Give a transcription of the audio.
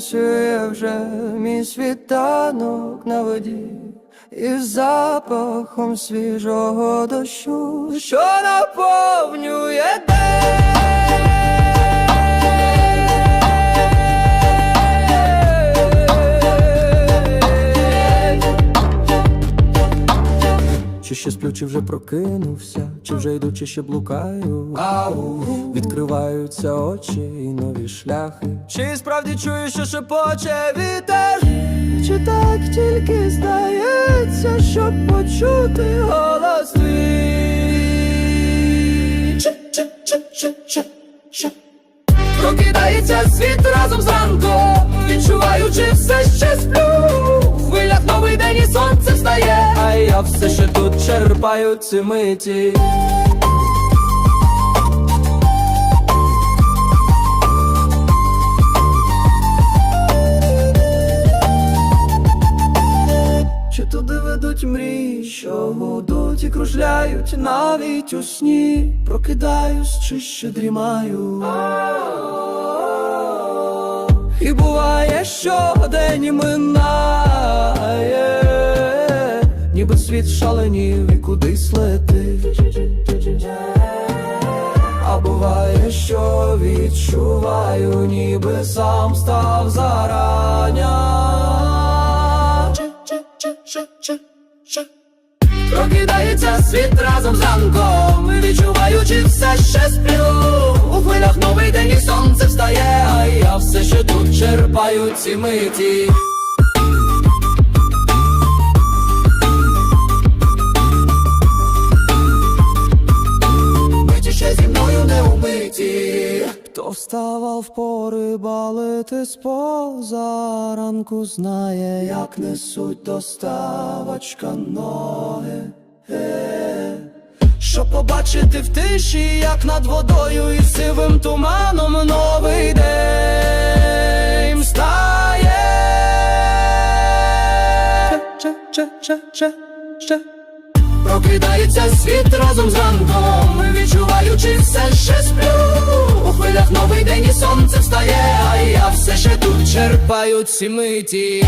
танцює вже мій світанок на воді, і запахом свіжого дощу, що наповнює день. Чи ще сплю, чи вже прокинувся, чи вже йду, чи ще блукаю. Ау, відкриваються очі і нові шляхи. Чи справді чую, що шепоче вітер? Чи так тільки здається, щоб почути голос твій? Прокидається світ разом з ранком, відчуваючи все ще тут черпаю ці миті. Чи туди ведуть мрії, що гудуть і кружляють навіть у сні, прокидаюсь, чи ще дрімаю. І буває, що день минає, ніби світ шаленів і кудись летить. А буває, що відчуваю, ніби сам став зарання. Прокидається світ разом з ранком, відчуваючи все ще сплю. У хвилях новий день і сонце встає, а я все ще тут черпаю ці миті. Хто вставав порибалити з позаранку, знає, як несуть доставочка ноги. Е. Щоб побачити в тиші, як над водою і сивим туманом новий день стає. Че, че, че, че, че. Прокидається світ разом з ранком, тут черпають ці миті.